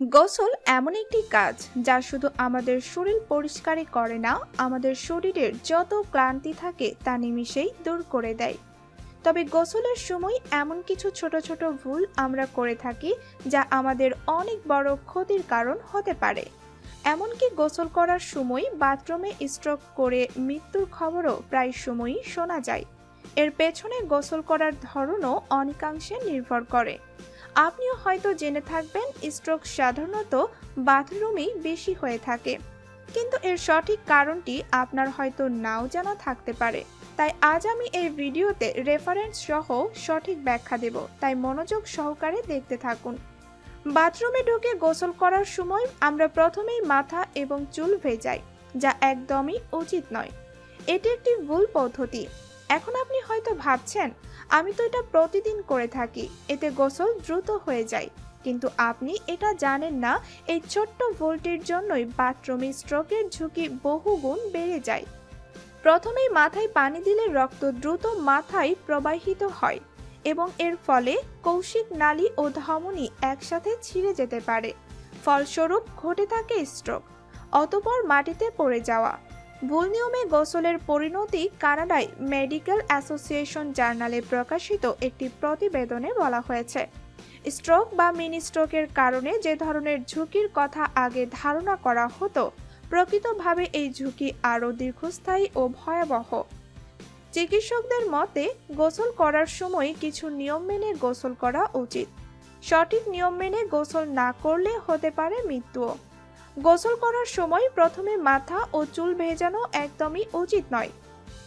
গোসল এমন একটি কাজ যা শুধু আমাদের শরীর পরিষ্কারই করে না, আমাদের শরীরের যত ক্লান্তি থাকে তা নিমিষেই দূর করে দেয়। তবে গোসলের সময় এমন কিছু ছোট ছোট ভুল আমরা করে থাকি যা আমাদের অনেক বড় ক্ষতির কারণ হতে পারে। এমনকি গোসল করার সময় বাথরুমে স্ট্রোক করে মৃত্যুর খবরও প্রায় সময়ই শোনা যায়। এর পেছনে গোসল করার ধরনও অনেকাংশে নির্ভর করে। আপনিও হয়তো জেনে থাকবেন স্ট্রোক সাধারণত বাথরুমেই বেশি হয়ে থাকে। কিন্তু এর সঠিক কারণটি আপনার হয়তো নাও জানা থাকতে পারে। তাই আজ আমি এই ভিডিওতে রেফারেন্স সহ সঠিক ব্যাখ্যা দেব। তাই মনোযোগ সহকারে দেখতে থাকুন। বাথরুমে ঢুকে গোসল করার সময় আমরা প্রথমেই মাথা এবং চুল ভেজাই, যা একদমই উচিত নয়। এটি একটি ভুল পদ্ধতি। এখন আপনি হয়তো ভাবছেন, আমি তো এটা প্রতিদিন করে থাকি, এতে গোসল দ্রুত হয়ে যায়। কিন্তু আপনি এটা জানেন না, এই ছোট্ট ভুলটির জন্যই বাথরুমে স্ট্রোকের ঝুঁকি বহুগুণ বেড়ে যায়। প্রথমেই মাথায় পানি দিলে রক্ত দ্রুত মাথায় প্রবাহিত হয় এবং এর ফলে কৌশিক নালী ও ধমনী একসাথে ছিঁড়ে যেতে পারে। ফলস্বরূপ ঘটে থাকে স্ট্রোক, অতপর মাটিতে পড়ে যাওয়া। ভুল নিয়মে গোসলের পরিণতি কানাডায় মেডিকেল অ্যাসোসিয়েশন জার্নালে প্রকাশিত একটি প্রতিবেদনে বলা হয়েছে। স্ট্রোক বা মিনি স্ট্রোকের কারণে যে ধরনের ঝুঁকির কথা আগে ধারণা করা হতো, প্রকৃতভাবে এই ঝুঁকি আরও দীর্ঘস্থায়ী ও ভয়াবহ। চিকিৎসকদের মতে, গোসল করার সময় কিছু নিয়ম মেনে গোসল করা উচিত। সঠিক নিয়ম মেনে গোসল না করলে হতে পারে মৃত্যুও। গোসল করার সময় প্রথমে মাথা ও চুল ভেজানো একদমই উচিত নয়,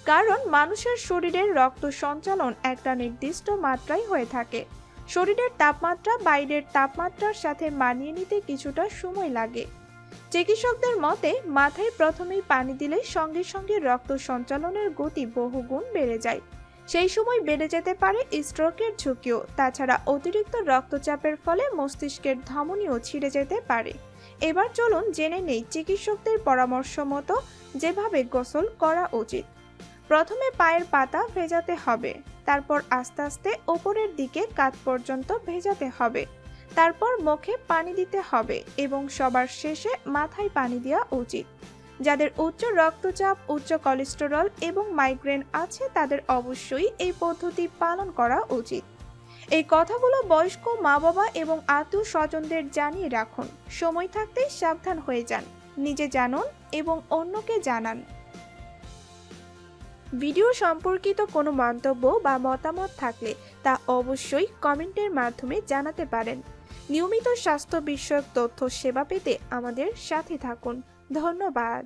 কারণ মানুষের শরীরের রক্ত সঞ্চালন একটা নির্দিষ্ট মাত্রায় হয়ে থাকে। শরীরের তাপমাত্রা বাইরের তাপমাত্রার সাথে মানিয়ে নিতে কিছুটা সময় লাগে। চিকিৎসকদের মতে, মাথায় প্রথমেই পানি দিলে সঙ্গে সঙ্গে রক্ত সঞ্চালনের গতি বহুগুণ বেড়ে যায়। সেই সময় বেড়ে যেতে পারে স্ট্রোকের ঝুঁকিও। তাছাড়া অতিরিক্ত রক্তচাপের ফলে মস্তিষ্কের ধমনীও ছিঁড়ে যেতে পারে। এবার চলুন জেনে নেই চিকিৎসকদের পরামর্শ মতো যেভাবে গোসল করা উচিত। প্রথমে পায়ের পাতা ভেজাতে হবে, তারপর আস্তে আস্তে ওপরের দিকে কাত পর্যন্ত ভেজাতে হবে, তারপর মুখে পানি দিতে হবে এবং সবার শেষে মাথায় পানি দেওয়া উচিত। যাদের উচ্চ রক্তচাপ, উচ্চ কোলেস্টেরল এবং মাইগ্রেন আছে, তাদের অবশ্যই এই পদ্ধতি পালন করা উচিত। এই কথাগুলো বয়স্ক মা বাবা এবং আত্মীয় স্বজনদের জানিয়ে রাখুন। সময় থাকতেই সাবধান হয়ে যান। নিজে জানুন এবং অন্যকে জানান। ভিডিও সম্পর্কিত কোনো মন্তব্য বা মতামত থাকলে তা অবশ্যই কমেন্টের মাধ্যমে জানাতে পারেন। নিয়মিত স্বাস্থ্য বিষয়ক তথ্য সেবা পেতে আমাদের সাথে থাকুন। ধন্যবাদ।